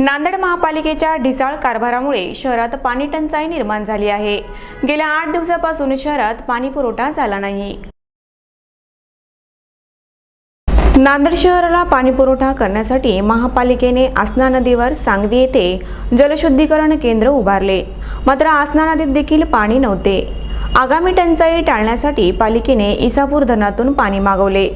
नांदेड महापालिकेच्या ढिसाळ कारभारामुळे शहरात पाणी टंचाई निर्माण झाली आहे. गेल्या आठ दिवसापासून शहरात पाणी पुरवठा झाला नाही. नांदेड शहराला पाणी पुरवठा करण्यासाठी महापालिकेने आसना नदीवर सांगवी येथे जलशुद्धीकरण केंद्र उभारले. मात्र आसना नदीत देखील पाणी नव्हते. आगामी टंचाई टाळण्यासाठी पालिकेने इसापूर धरणातून पाणी मागवले.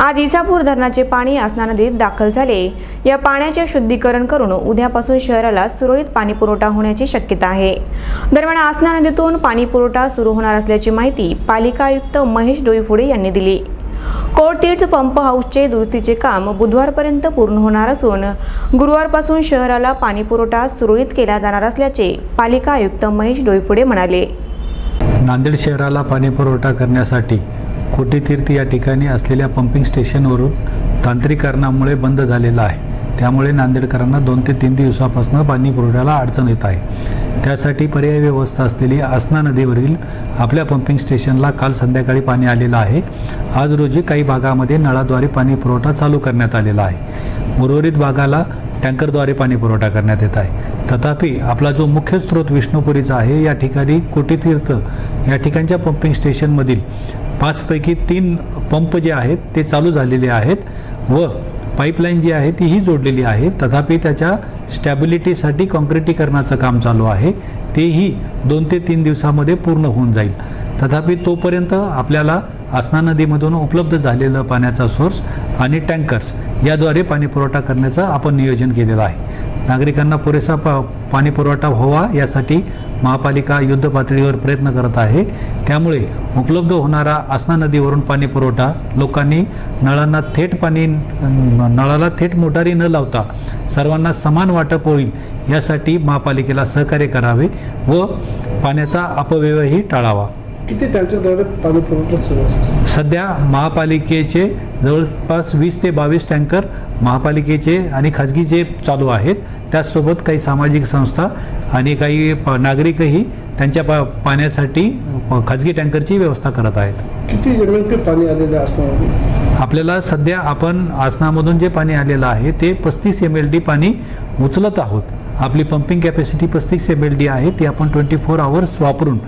आज इसापूर धरणाचे पाणी आसना नदीत दाखल झाले. या पाण्याचे शुद्धीकरण करून उद्यापासून शहराला सुरळीत पाणी पुरवठा होण्याची शक्यता आहे. दरम्यान आसना नदीतून पाणी पुरवठा सुरू होणार असल्याची माहिती पालिका आयुक्त महेश डोईफुडे यांनी दिली. कोडतीर्थ पंप हाऊसचे दुरुस्तीचे काम बुधवारपर्यंत पूर्ण होणार असून गुरुवारपासून शहराला पाणी पुरवठा सुरळीत केला जाणार असल्याचे पालिका आयुक्त महेश डोईफुडे म्हणाले. नांदेड शहराला पाणी पुरवठा करण्यासाठी कोटीतीर्थ या ठिकाणी असलेल्या पंपिंग स्टेशनवरून तांत्रिक कारणामुळे बंद झालेला आहे. त्यामुळे नांदेडकरांना दोन ते तीन दिवसापासून पाणी पुरवठ्याला अडचण येत आहे. त्यासाठी पर्यायी व्यवस्था असलेली आसना नदीवरील आपल्या पंपिंग स्टेशनला काल संध्याकाळी पाणी आलेलं आहे. आज रोजी काही भागामध्ये नळाद्वारे पाणी पुरवठा चालू करण्यात आलेला आहे. उर्वरित भागाला टँकरद्वारे पाणी पुरवठा करण्यात येत आहे. तथापि आपला जो मुख्य स्रोत विष्णुपुरीचा आहे या ठिकाणी कोटीतीर्थ या ठिकाणच्या पंपिंग स्टेशनमधील पाचपैकी तीन पंप जे आहेत ते चालू झालेले आहेत व पाईपलाईन जी आहे तीही जोडलेली आहे. तथापि त्याच्या स्टॅबिलिटीसाठी कॉन्क्रिटीकरणाचं काम चालू आहे. तेही दोन ते तीन दिवसामध्ये पूर्ण होऊन जाईल. तथापि तोपर्यंत आपल्याला आसना नदीमधून उपलब्ध झालेलं पाण्याचा सोर्स आणि टँकर्स याद्वारे पाणी पुरवठा करण्याचं आपण नियोजन केलेलं आहे. नागरिकांना पुरेसा पा पाणी पुरवठा व्हावा यासाठी महापालिका युद्ध पातळीवर प्रयत्न करत आहे. त्यामुळे उपलब्ध होणारा आसना नदीवरून पाणी पुरवठा लोकांनी नळांना थेट पाणी नळाला थेट मोटारी न लावता सर्वांना समान वाटप होईल यासाठी महापालिकेला सहकार्य करावे व पाण्याचा अपव्ययही टाळावा. किती टँकरद्वारे पाणी पुरवठा सुरू असेल सध्या महापालिकेचे जवळपास वीस ते बावीस टँकर महापालिकेचे आणि खाजगीचे चालू आहेत. त्याचसोबत काही सामाजिक संस्था आणि काही प नागरिकही त्यांच्या पा पाण्यासाठी खाजगी टँकरची व्यवस्था करत आहेत. किती एम एल पी पाणी आलेलं आहे आसनामध्ये आपल्याला सध्या आपण आसनामधून जे पाणी आलेलं आहे ते पस्तीस एम एल डी पाणी उचलत आहोत. आपली पंपिंग कॅपॅसिटी पस्तीस एम एल डी आहे ती आपण ट्वेंटी फोर आवर्स वापरून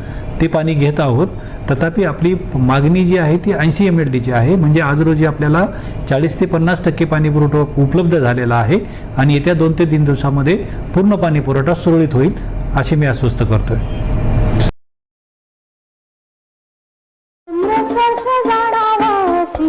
ते पाणी घेत आहोत. तथापि आपली मागणी जी आहे ती ऐंशी एम एल डीची आहे. म्हणजे आज रोजी आपल्याला चाळीस ते पन्नास टक्के पाणी पुरवठा उपलब्ध झालेला आहे आणि येत्या दोन ते तीन दिवसामध्ये पूर्ण पाणी पुरवठा सुरळीत होईल असे मी आश्वस्त करतोय. आहे जाणावाशी